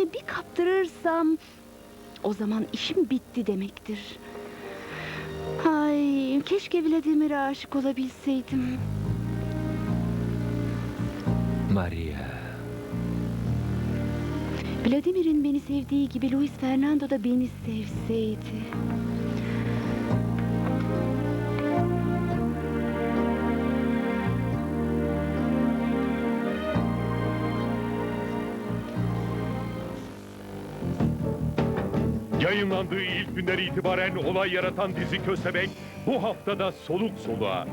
kendimi bir kaptırırsam o zaman işim bitti demektir. Ay keşke Vladimir'e aşık olabilseydim. Maria. Vladimir'in beni sevdiği gibi Luis Fernando da beni sevseydi. Yayınlandığı ilk günden itibaren olay yaratan dizi Köstebek bu haftada soluk soluğa.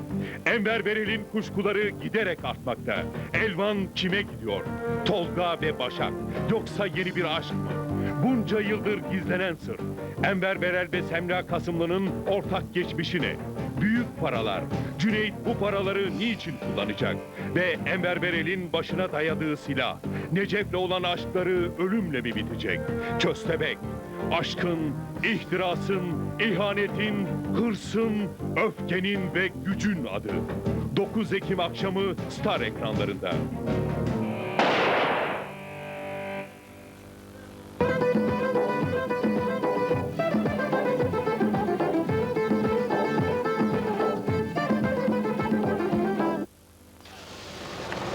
Enver Berel'in kuşkuları giderek artmakta. Elvan kime gidiyor? Tolga ve Başak. Yoksa yeni bir aşk mı? Bunca yıldır gizlenen sır. Enver Berel ve Semra Kasımlı'nın ortak geçmişi ne? Büyük paralar. Cüneyt bu paraları niçin kullanacak? Ve Enver Berel'in başına dayadığı silah. Necef'le olan aşkları ölümle mi bitecek? Köstebek. Aşkın, ihtirasın, ihanetin, hırsın, öfkenin ve gücün adı. 9 Ekim akşamı Star ekranlarında.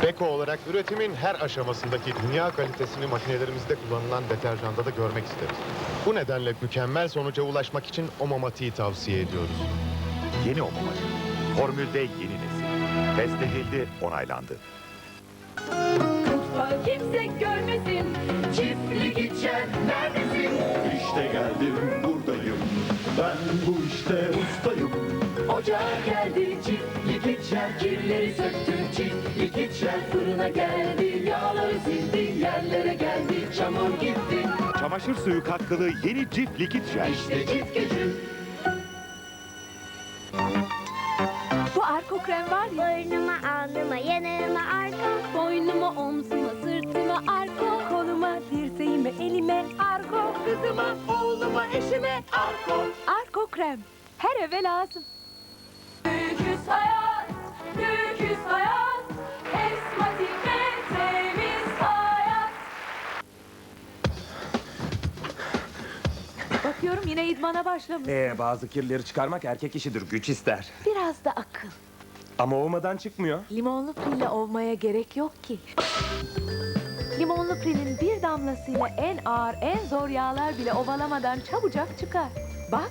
Beko olarak üretimin her aşamasındaki dünya kalitesini makinelerimizde kullanılan deterjanda da görmek isteriz. Bu nedenle mükemmel sonuca ulaşmak için Omamati'yi tavsiye ediyoruz. Yeni Omomati. Formülde yeni nesil. Test edildi, onaylandı. Mutfağı kimse görmesin. Çiftlik içen neredesin? İşte geldim buradayım. Ben bu işte ustayım. Ocağa geldi çiftlik içen. Kirleri söktü çiftlik içen. Fırına geldi yağları sildi. Yerlere geldi çamur gitti. Çamaşır suyu katkılı yeni Cif Likit Jel. İşte çift gücü. Bu arko krem var ya. Boynuma, alnıma, yanıma, arka. Boynuma, omzuma, sırtıma, arko. Koluma, dirseğime, elime, arko. Kızıma, oğluma, eşime, arko. Arko krem. Her eve lazım. Bakıyorum yine idmana başlamış. Ee, bazı kirleri çıkarmak erkek işidir, güç ister. Biraz da akıl. Ama olmadan çıkmıyor. Limonlu prille ovmaya gerek yok ki. Limonlu prilin bir damlasıyla en ağır, en zor yağlar bile ovalamadan çabucak çıkar. Bak,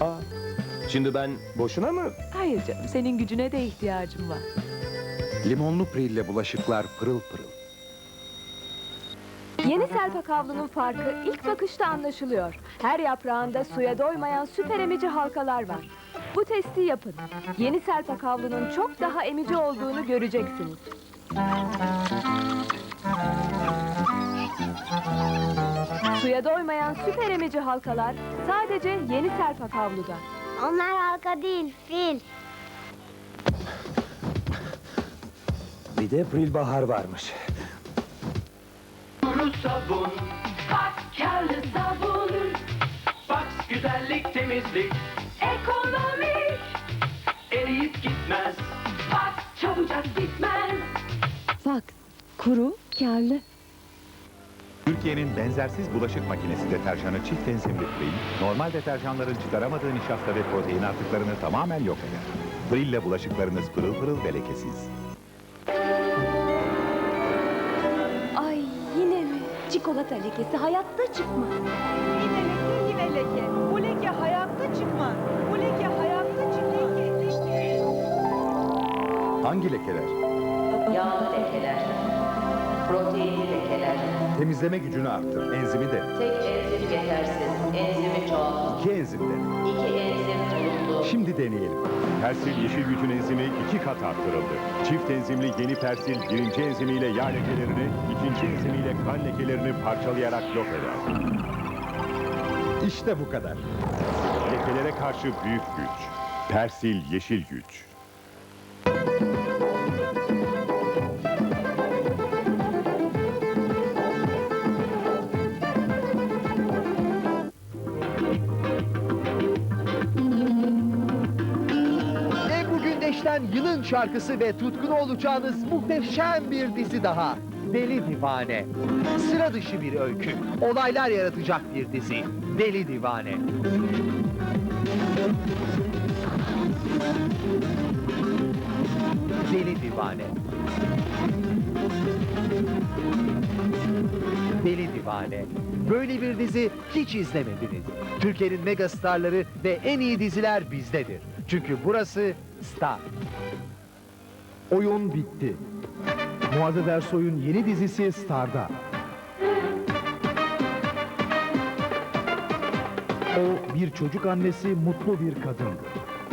Aa, şimdi ben boşuna mı? hayır canım, senin gücüne de ihtiyacım var. Limonlu prille bulaşıklar pırıl pırıl. Yeni Selpak havlunun farkı ilk bakışta anlaşılıyor. Her yaprağında suya doymayan süper emici halkalar var. Bu testi yapın. Yeni Selpak havlunun çok daha emici olduğunu göreceksiniz. Suya doymayan süper emici halkalar sadece yeni Selpak havluda. Onlar halka değil, fil. Bir de Pril Bahar varmış. Kuru sabun, Bak karlı sabun. bak güzellik temizlik Ekonomik. eriyip gitmez. Bak çabucak bitmez. Bak, kuru, karlı. Türkiye'nin benzersiz bulaşık makinesi deterjanı çift enzimli Pril, normal deterjanların çıkaramadığı nişasta ve protein artıklarını tamamen yok eder. Pril ile bulaşıklarınız pırıl pırıl ve lekesiz. Ay yine mi? Çikolata lekesi hayatta çıkmaz. Yine leke yine leke. Bu leke hayatta çıkmaz. Bu leke hayatta çıkmaz. Hangi lekeler? Yağlı lekeler. Proteinli lekeler. Temizleme gücünü arttır. Enzimi de. Tek enzim yetersiz. Enzimi çoğalt. İki enzim de. İki enzim bulundu. Şimdi deneyelim. Persil yeşil gücün enzimi iki kat arttırıldı. Çift enzimli yeni Persil birinci enzimiyle yağ lekelerini, ikinci enzimiyle kan lekelerini parçalayarak yok eder. İşte bu kadar. Lekelere karşı büyük güç. Persil yeşil güç. Gündeş'ten yılın şarkısı ve tutkun olacağınız muhteşem bir dizi daha. Deli Divane. Sıra dışı bir öykü. Olaylar yaratacak bir dizi. Deli Divane. Deli Divane. Deli Divane. Böyle bir dizi hiç izlemediniz. Türkiye'nin mega starları ve en iyi diziler bizdedir. Çünkü burası Star. Oyun bitti. Muazzez Ersoy'un yeni dizisi Star'da. O bir çocuk annesi, mutlu bir kadındı.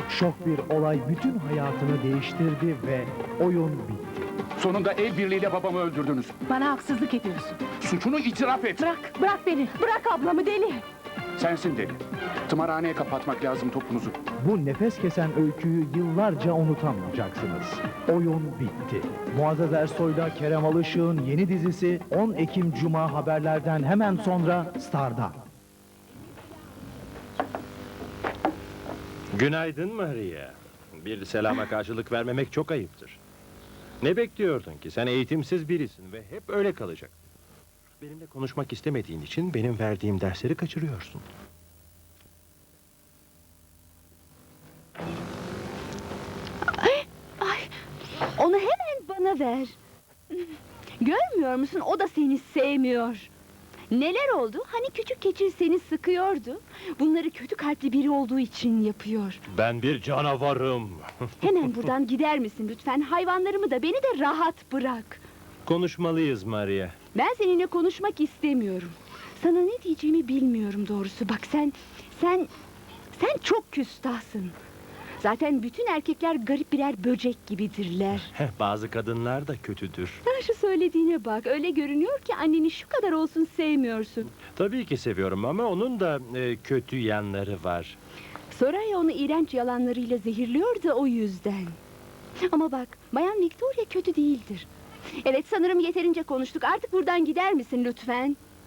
Şok bir olay bütün hayatını değiştirdi ve oyun bitti. Sonunda el birliğiyle babamı öldürdünüz. Bana haksızlık ediyorsun. Suçunu itiraf et. Bırak, bırak beni. Bırak ablamı deli. Sensin deli. Tımarhaneye kapatmak lazım topunuzu. Bu nefes kesen öyküyü yıllarca unutamayacaksınız. Oyun bitti. Muazzez Ersoy'la Kerem Alışık'ın yeni dizisi 10 Ekim Cuma haberlerden hemen sonra Star'da. Günaydın Maria. Bir selama karşılık vermemek çok ayıptır. Ne bekliyordun ki? Sen eğitimsiz birisin ve hep öyle kalacaksın. Benimle konuşmak istemediğin için benim verdiğim dersleri kaçırıyorsun. Bana ver. Görmüyor musun? O da seni sevmiyor. Neler oldu? Hani küçük keçi seni sıkıyordu. Bunları kötü kalpli biri olduğu için yapıyor. Ben bir canavarım. Hemen buradan gider misin lütfen? Hayvanlarımı da beni de rahat bırak. Konuşmalıyız Maria. Ben seninle konuşmak istemiyorum. Sana ne diyeceğimi bilmiyorum doğrusu. Bak sen, sen, sen çok küstahsın. Zaten bütün erkekler garip birer böcek gibidirler. Heh, Bazı kadınlar da kötüdür. Sen şu söylediğine bak. Öyle görünüyor ki anneni şu kadar olsun sevmiyorsun. Tabii ki seviyorum ama onun da e, kötü yanları var. Soraya onu iğrenç yalanlarıyla zehirliyor da o yüzden. Ama bak, Bayan Victoria kötü değildir. Evet, sanırım yeterince konuştuk. Artık buradan gider misin lütfen?